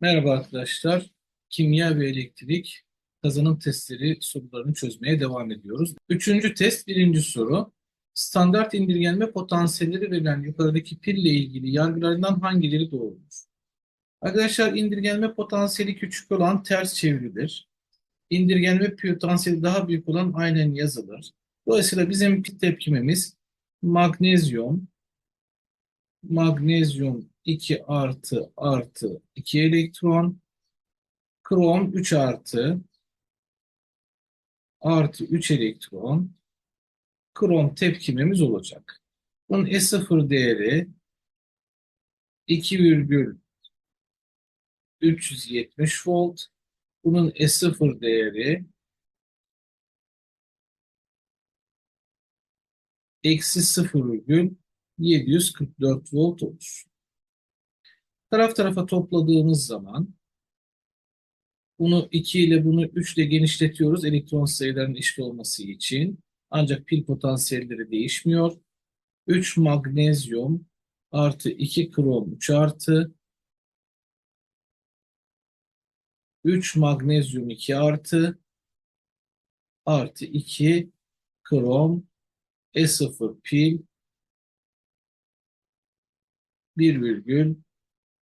Merhaba arkadaşlar. Kimya ve elektrik kazanım testleri sorularını çözmeye devam ediyoruz. Üçüncü test, birinci soru. Standart indirgenme potansiyelleri verilen yukarıdaki pille ilgili yargılarından hangileri doğrudur? Arkadaşlar indirgenme potansiyeli küçük olan ters çevrilir. İndirgenme potansiyeli daha büyük olan aynen yazılır. Dolayısıyla bizim tepkimemiz magnezyum, magnezyum 2 artı artı 2 elektron, krom 3 artı artı 3 elektron, krom tepkimemiz olacak. Bunun E0 değeri 2,370 volt. Bunun E0 değeri eksi 0,744 volt olur. Taraf tarafa topladığımız zaman bunu 2 ile bunu 3 ile genişletiyoruz elektron sayılarının eşit olması için. Ancak pil potansiyelleri değişmiyor. 3 magnezyum artı 2 krom 3 artı 3 magnezyum 2 artı artı 2 krom E0 pil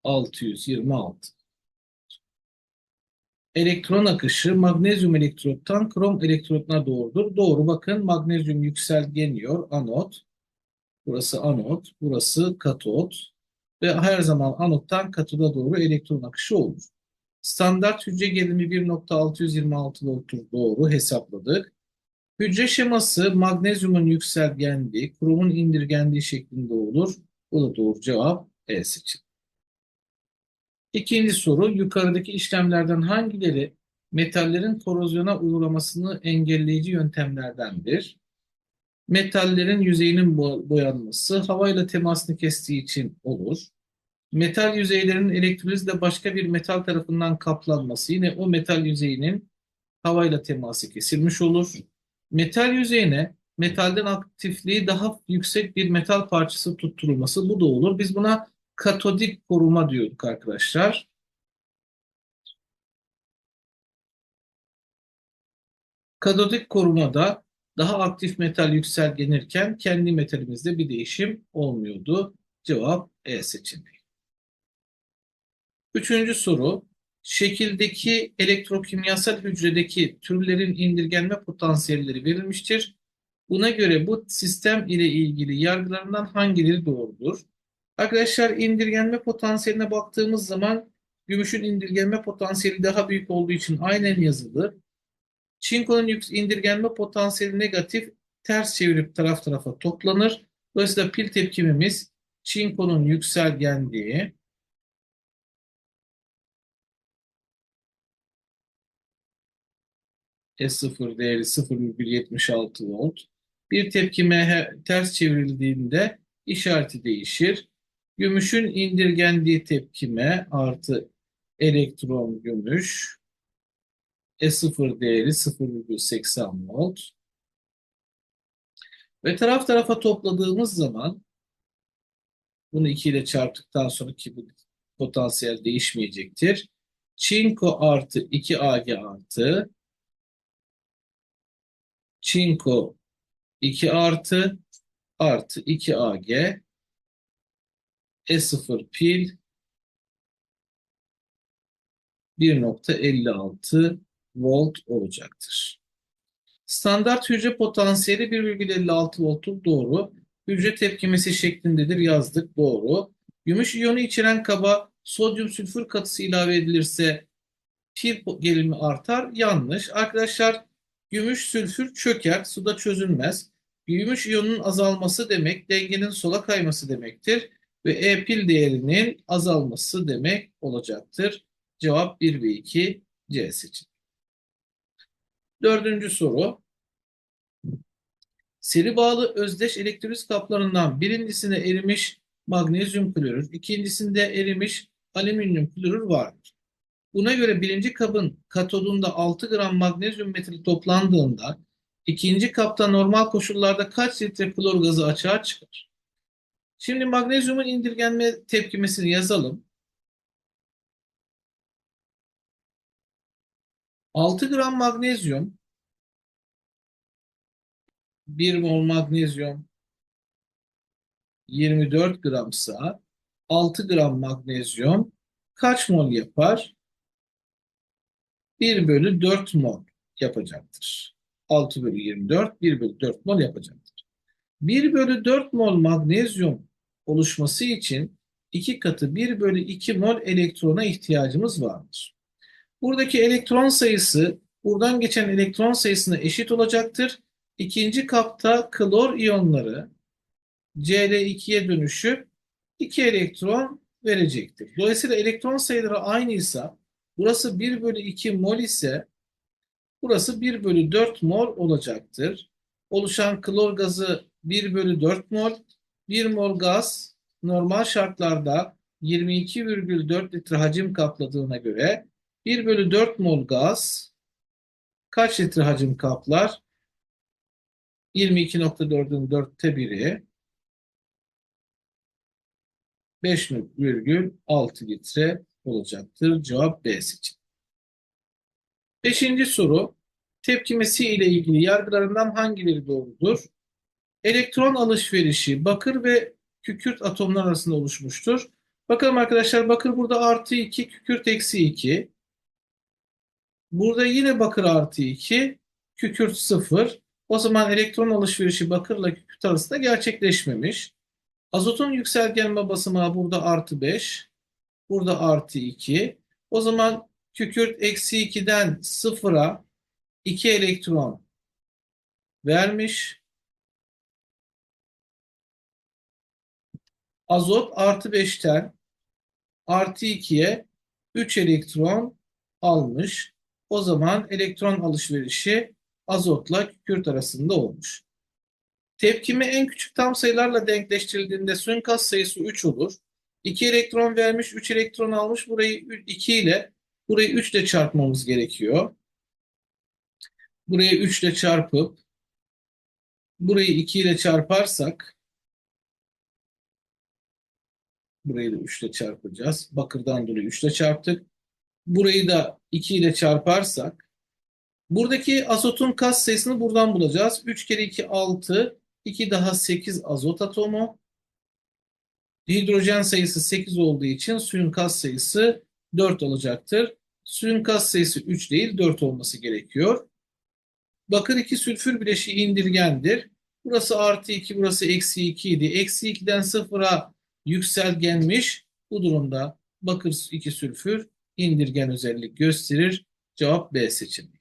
1,626 elektron akışı magnezyum elektrottan krom elektrotuna doğrudur. Doğru bakın magnezyum yükselgeniyor anot. Burası anot, burası katot ve her zaman anottan katoda doğru elektron akışı olur. Standart hücre gerilimi 1.626 volttur doğru hesapladık. Hücre şeması magnezyumun yükselgendiği, kromun indirgendiği şeklinde olur. Bu da doğru cevap E seçeneği. İkinci soru, yukarıdaki işlemlerden hangileri metallerin korozyona uğramasını engelleyici yöntemlerdendir? Metallerin yüzeyinin bo- boyanması havayla temasını kestiği için olur. Metal yüzeylerinin elektrolizle başka bir metal tarafından kaplanması yine o metal yüzeyinin havayla teması kesilmiş olur. Metal yüzeyine metalden aktifliği daha yüksek bir metal parçası tutturulması bu da olur. Biz buna katodik koruma diyorduk arkadaşlar. Katodik korumada daha aktif metal yükselgenirken kendi metalimizde bir değişim olmuyordu. Cevap E seçeneği. Üçüncü soru. Şekildeki elektrokimyasal hücredeki türlerin indirgenme potansiyelleri verilmiştir. Buna göre bu sistem ile ilgili yargılarından hangileri doğrudur? Arkadaşlar indirgenme potansiyeline baktığımız zaman gümüşün indirgenme potansiyeli daha büyük olduğu için aynen yazılır. Çinkonun indirgenme potansiyeli negatif, ters çevirip taraf tarafa toplanır. Dolayısıyla pil tepkimimiz çinkonun yükselgenliği S0 değeri 0,76 volt. Bir tepkime ters çevrildiğinde işareti değişir. Gümüşün indirgendiği tepkime artı elektron gümüş E0 değeri 0,80 volt. Ve taraf tarafa topladığımız zaman bunu 2 ile çarptıktan sonra ki bu potansiyel değişmeyecektir. Çinko artı 2 Ag artı Çinko 2 artı artı 2 Ag E0 pil 1.56 volt olacaktır. Standart hücre potansiyeli 1,56 volttur doğru. Hücre tepkimesi şeklindedir yazdık doğru. Gümüş iyonu içeren kaba sodyum sülfür katısı ilave edilirse pil gerilimi artar. Yanlış. Arkadaşlar gümüş sülfür çöker, suda çözülmez. Gümüş iyonunun azalması demek dengenin sola kayması demektir ve E pil değerinin azalması demek olacaktır. Cevap 1 ve 2 C seçin. Dördüncü soru. Seri bağlı özdeş elektroliz kaplarından birincisinde erimiş magnezyum klorür, ikincisinde erimiş alüminyum klorür vardır. Buna göre birinci kabın katodunda 6 gram magnezyum metali toplandığında ikinci kapta normal koşullarda kaç litre klor gazı açığa çıkar? Şimdi magnezyumun indirgenme tepkimesini yazalım. 6 gram magnezyum 1 mol magnezyum 24 gramsa 6 gram magnezyum kaç mol yapar? 1 bölü 4 mol yapacaktır. 6 bölü 24 1 bölü 4 mol yapacaktır. 1 bölü 4 mol magnezyum oluşması için 2 katı 1 bölü 2 mol elektrona ihtiyacımız vardır. Buradaki elektron sayısı buradan geçen elektron sayısına eşit olacaktır. İkinci kapta klor iyonları Cl2'ye dönüşüp 2 elektron verecektir. Dolayısıyla elektron sayıları aynıysa burası 1 bölü 2 mol ise burası 1 bölü 4 mol olacaktır. Oluşan klor gazı 1 bölü 4 mol. 1 mol gaz normal şartlarda 22,4 litre hacim kapladığına göre 1 bölü 4 mol gaz kaç litre hacim kaplar? 22.4'ün 4'te biri 5,6 litre olacaktır. Cevap B seçin. Beşinci soru. Tepkimesi ile ilgili yargılarından hangileri doğrudur? Elektron alışverişi bakır ve kükürt atomlar arasında oluşmuştur. Bakalım arkadaşlar bakır burada artı 2, kükürt eksi 2. Burada yine bakır artı 2, kükürt 0. O zaman elektron alışverişi bakırla kükürt arasında gerçekleşmemiş. Azotun yükselgenme basamağı burada artı 5. Burada artı 2. O zaman kükürt eksi 2'den 0'a 2 elektron vermiş. Azot artı 5'ten artı 2'ye 3 elektron almış. O zaman elektron alışverişi azotla kükürt arasında olmuş. Tepkimi en küçük tam sayılarla denkleştirildiğinde suikast sayısı 3 olur. 2 elektron vermiş, 3 elektron almış. Burayı 2 ile, burayı 3 ile çarpmamız gerekiyor. Burayı 3 ile çarpıp, burayı 2 ile çarparsak, burayı da 3 ile çarpacağız. Bakırdan dolayı 3 ile çarptık. Burayı da 2 ile çarparsak, buradaki azotun kas sayısını buradan bulacağız. 3 kere 2 6, 2 daha 8 azot atomu. Hidrojen sayısı 8 olduğu için suyun kas sayısı 4 olacaktır. Suyun kas sayısı 3 değil 4 olması gerekiyor. Bakır 2 sülfür bileşiği indirgendir. Burası artı 2, burası eksi 2 idi. Eksi 2'den 0'a yükselgenmiş. Bu durumda bakır 2 sülfür indirgen özellik gösterir. Cevap B seçeneği.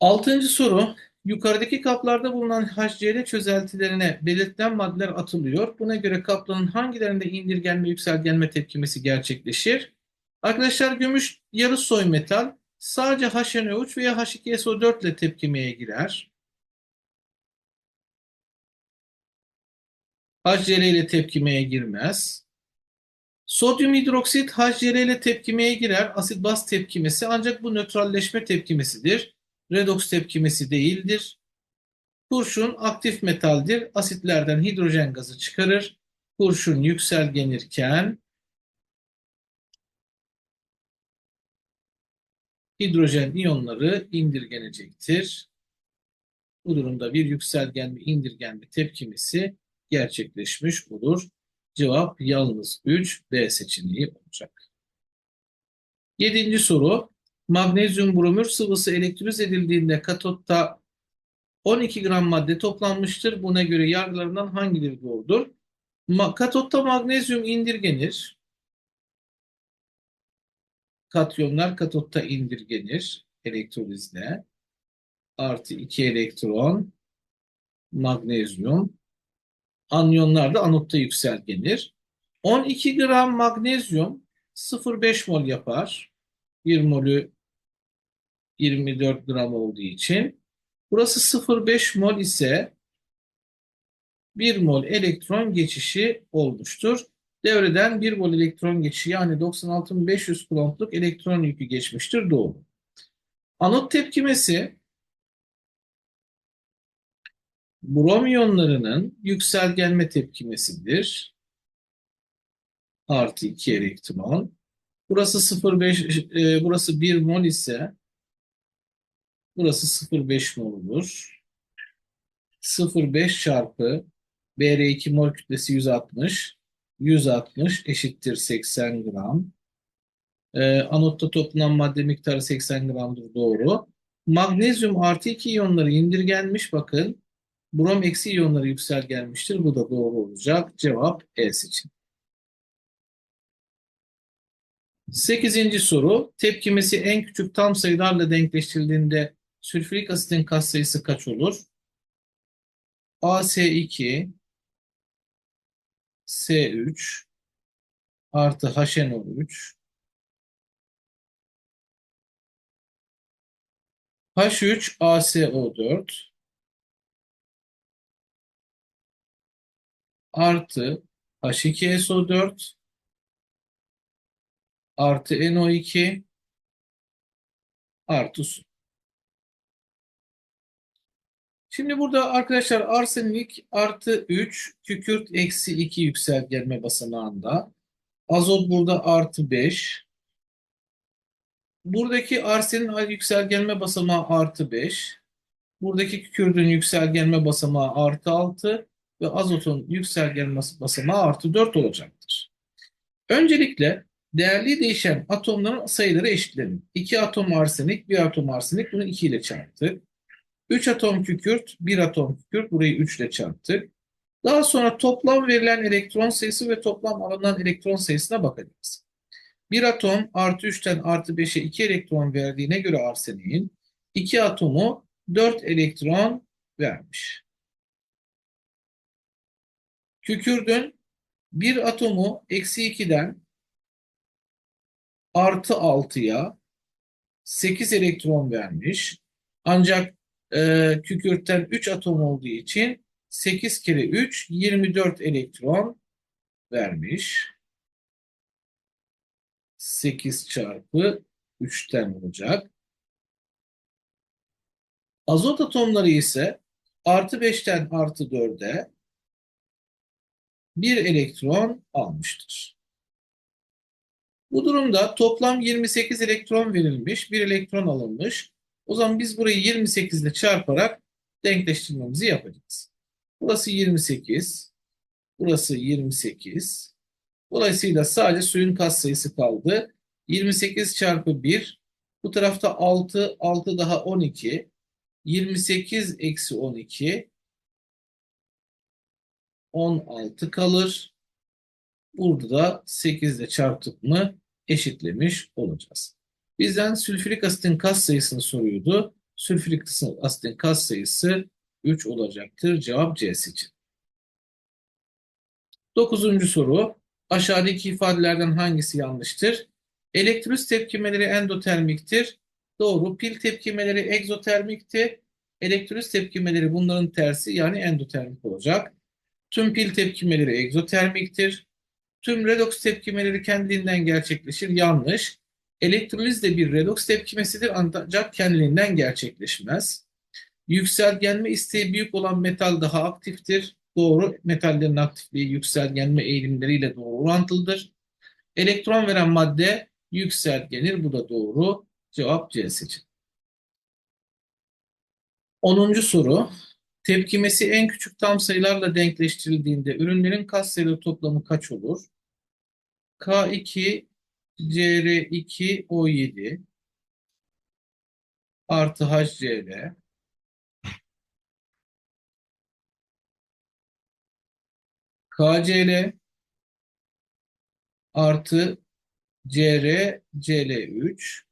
Altıncı soru. Yukarıdaki kaplarda bulunan HCl çözeltilerine belirtilen maddeler atılıyor. Buna göre kapların hangilerinde indirgenme yükselgenme tepkimesi gerçekleşir? Arkadaşlar gümüş yarı soy metal sadece HNO3 veya H2SO4 ile tepkimeye girer. HCl tepkimeye girmez. Sodyum hidroksit HCl tepkimeye girer. Asit baz tepkimesi ancak bu nötralleşme tepkimesidir. Redoks tepkimesi değildir. Kurşun aktif metaldir. Asitlerden hidrojen gazı çıkarır. Kurşun yükselgenirken hidrojen iyonları indirgenecektir. Bu durumda bir yükselgenme indirgenme tepkimesi gerçekleşmiş olur. Cevap yalnız 3 B seçeneği olacak. Yedinci soru. Magnezyum bromür sıvısı elektroliz edildiğinde katotta 12 gram madde toplanmıştır. Buna göre yargılarından hangileri doğrudur? Ma katotta magnezyum indirgenir. Katyonlar katotta indirgenir elektrolizle. Artı 2 elektron magnezyum. Anyonlar da anotta yükselgenir. 12 gram magnezyum 0,5 mol yapar. 1 molü 24 gram olduğu için. Burası 0,5 mol ise 1 mol elektron geçişi olmuştur. Devreden 1 mol elektron geçişi yani 96.500 coulomb'luk elektron yükü geçmiştir. Doğru. Anot tepkimesi brom yükselgenme tepkimesidir. Artı 2 elektron. Burası 0,5 e, burası 1 mol ise burası 0,5 mol olur. 0,5 çarpı BR2 mol kütlesi 160. 160 eşittir 80 gram. Ee, anotta toplanan madde miktarı 80 gramdır doğru. Magnezyum artı 2 iyonları indirgenmiş bakın. Brom eksi iyonları yüksel gelmiştir. Bu da doğru olacak. Cevap E seçin. Sekizinci soru. Tepkimesi en küçük tam sayılarla denkleştirildiğinde sülfürik asitin katsayısı kaç olur? AS2 S3 artı HNO3 H3 ASO4 artı H2SO4 artı NO2 artı su. Şimdi burada arkadaşlar arsenik artı 3, kükürt eksi 2 yükselgelme basamağında. Azot burada artı 5. Buradaki arsenin yükselgelme basamağı artı 5. Buradaki kükürdün yükselgelme basamağı artı 6 ve azotun yükselgelme basamağı artı 4 olacaktır. Öncelikle değerli değişen atomların sayıları eşitlenin. 2 atom arsenik, 1 atom arsenik bunu 2 ile çarptık. 3 atom kükürt, 1 atom kükürt burayı 3 ile çarptık. Daha sonra toplam verilen elektron sayısı ve toplam alınan elektron sayısına bakacağız. Bir atom artı 3'ten artı 5'e 2 elektron verdiğine göre arseniğin 2 atomu 4 elektron vermiş. Kükürdün bir atomu eksi 2'den artı 6'ya 8 elektron vermiş. Ancak e, kükürtten 3 atom olduğu için 8 kere 3 24 elektron vermiş. 8 çarpı 3'ten olacak. Azot atomları ise artı 5'ten artı 4'e 1 elektron almıştır. Bu durumda toplam 28 elektron verilmiş, 1 elektron alınmış. O zaman biz burayı 28 ile çarparak denkleştirmemizi yapacağız. Burası 28, burası 28. Dolayısıyla sadece suyun katsayısı kaldı. 28 çarpı 1, bu tarafta 6, 6 daha 12. 28 eksi 12, 16 kalır. Burada da 8 ile çarptık mı eşitlemiş olacağız. Bizden sülfürik asitin katsayısını soruyordu. Sülfürik asitin katsayısı 3 olacaktır. Cevap C seçin. Dokuzuncu soru. Aşağıdaki ifadelerden hangisi yanlıştır? Elektroliz tepkimeleri endotermiktir. Doğru. Pil tepkimeleri egzotermikti. Elektroliz tepkimeleri bunların tersi yani endotermik olacak. Tüm pil tepkimeleri egzotermiktir. Tüm redoks tepkimeleri kendiliğinden gerçekleşir. Yanlış. Elektroliz de bir redoks tepkimesidir ancak kendiliğinden gerçekleşmez. Yükselgenme isteği büyük olan metal daha aktiftir. Doğru. Metallerin aktifliği yükselgenme eğilimleriyle doğru orantılıdır. Elektron veren madde yükselgenir. Bu da doğru. Cevap C seçin. 10. soru. Tepkimesi en küçük tam sayılarla denkleştirildiğinde ürünlerin katsayıları toplamı kaç olur? K2 CR2 O7 artı HCl KCl artı CR CL3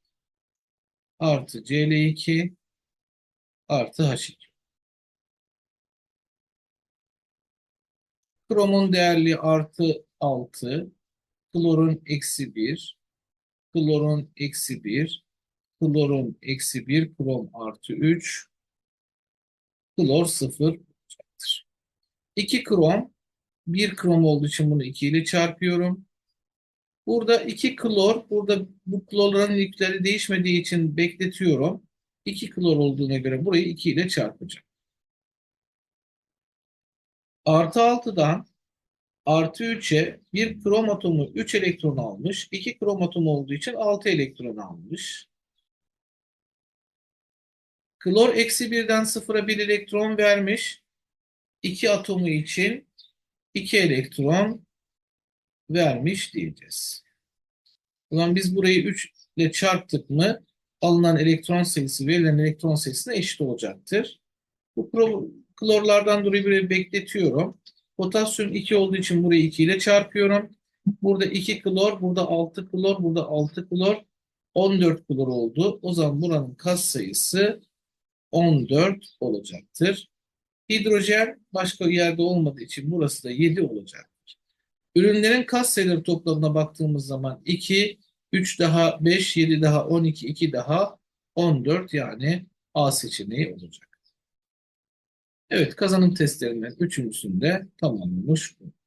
artı CL2 artı H2. Kromun değerli artı 6, klorun eksi 1, klorun eksi 1, klorun eksi 1, krom artı 3, klor 0 olacaktır. 2 krom, 1 krom olduğu için bunu 2 ile çarpıyorum. Burada 2 klor, burada bu klorların yükleri değişmediği için bekletiyorum. 2 klor olduğuna göre burayı 2 ile çarpacağım. Artı 6'dan artı 3'e bir krom atomu 3 elektron almış. 2 krom atomu olduğu için 6 elektron almış. Klor eksi 1'den 0'a 1 elektron vermiş. 2 atomu için 2 elektron vermiş diyeceğiz. Zaman biz burayı 3 ile çarptık mı alınan elektron sayısı verilen elektron sayısına eşit olacaktır. Bu klorlardan dolayı burayı bekletiyorum. Potasyum 2 olduğu için burayı 2 ile çarpıyorum. Burada 2 klor, burada 6 klor, burada 6 klor. 14 klor oldu. O zaman buranın kas sayısı 14 olacaktır. Hidrojen başka yerde olmadığı için burası da 7 olacaktır. Ürünlerin kas sayıları toplamına baktığımız zaman 2, 3 daha 5, 7 daha 12, 2 daha 14 yani A seçeneği olacak. Evet kazanım testlerinden üçüncüsünde tamamlamış olduk.